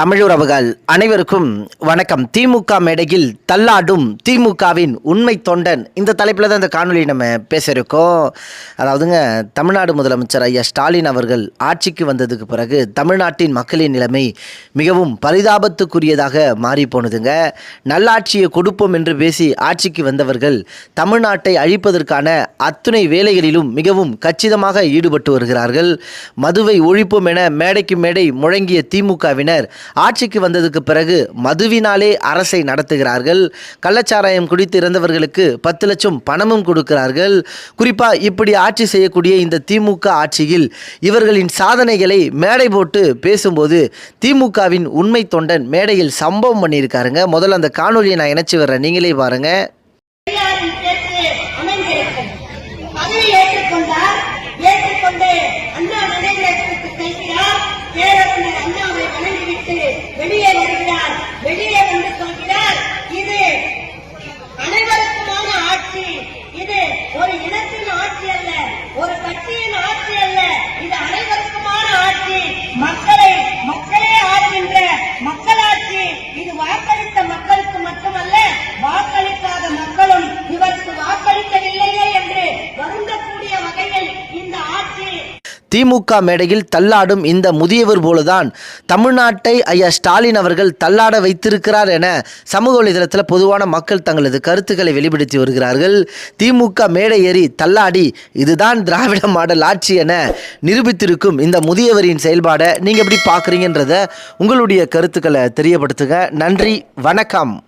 தமிழுறவுகள் அனைவருக்கும் வணக்கம். திமுக மேடையில் தள்ளாடும் திமுகவின் உண்மை தொண்டன். இந்த தலைப்பில் தான் இந்த காணொலி நம்ம பேசியிருக்கோம் அதாவதுங்க தமிழ்நாடு முதலமைச்சர் ஐயா ஸ்டாலின் அவர்கள் ஆட்சிக்கு வந்ததுக்கு பிறகு தமிழ்நாட்டின் மக்களின் நிலைமை மிகவும் பரிதாபத்துக்குரியதாக மாறி போனதுங்க. நல்லாட்சியை கொடுப்போம் என்று பேசி ஆட்சிக்கு வந்தவர்கள் தமிழ்நாட்டை அழிப்பதற்கான அத்துணை வேலைகளிலும் மிகவும் கச்சிதமாக ஈடுபட்டு வருகிறார்கள். மதுவை ஒழிப்போம் என மேடைக்கு மேடை முழங்கிய திமுகவினர் ஆட்சிக்கு வந்ததுக்கு பிறகு மதுவினாலே அரசை நடத்துகிறார்கள். கள்ளச்சாராயம் குடித்து இறந்தவர்களுக்கு பத்து லட்சம் பணமும் கொடுக்கிறார்கள். குறிப்பாக இப்படி ஆட்சி செய்யக்கூடிய இந்த திமுக ஆட்சியில் இவர்களின் சாதனைகளை மேடை போட்டு பேசும்போது திமுகவின் உண்மை தொண்டன் மேடையில் சம்பவம் பண்ணியிருக்காருங்க. முதல்ல அந்த காணொலியை நான் இணைச்சி வர்றேன் நீங்களே பாருங்கள் வெளியே வருகிறார் வெளியே வந்து சொல்கிறார் இது அனைவருக்குமான ஆட்சி. இது ஒரு இனத்தின் ஆட்சி அல்ல ஒரு கட்சியின் ஆட்சி அல்ல இது அனைவருக்குமான ஆட்சி மக்களை மக்களே ஆளுகின்ற மக்களாட்சி இது வாக்களித்த மக்களுக்கு மட்டுமல்ல வாக்களிக்காத மக்களும் இவருக்கு வாக்களிக்கவில்லையே என்று வருந்தக்கூடிய வகையில் இந்த ஆட்சி திமுக மேடையில் தள்ளாடும் இந்த முதியவர் போலதான் தமிழ்நாட்டை ஐயா ஸ்டாலின் அவர்கள் தள்ளாட வைத்திருக்கிறார் என சமூக வலைதளத்தில் பொதுவான மக்கள் தங்களது கருத்துக்களை வெளிப்படுத்தி வருகிறார்கள். திமுக மேடை ஏறி தள்ளாடி இதுதான் திராவிட மாடல் ஆட்சி என நிரூபித்திருக்கும் இந்த முதியவரின் செயல்பாடை நீங்கள் எப்படி பார்க்குறீங்கன்றத உங்களுடைய கருத்துக்களை தெரியப்படுத்துங்க. நன்றி வணக்கம்.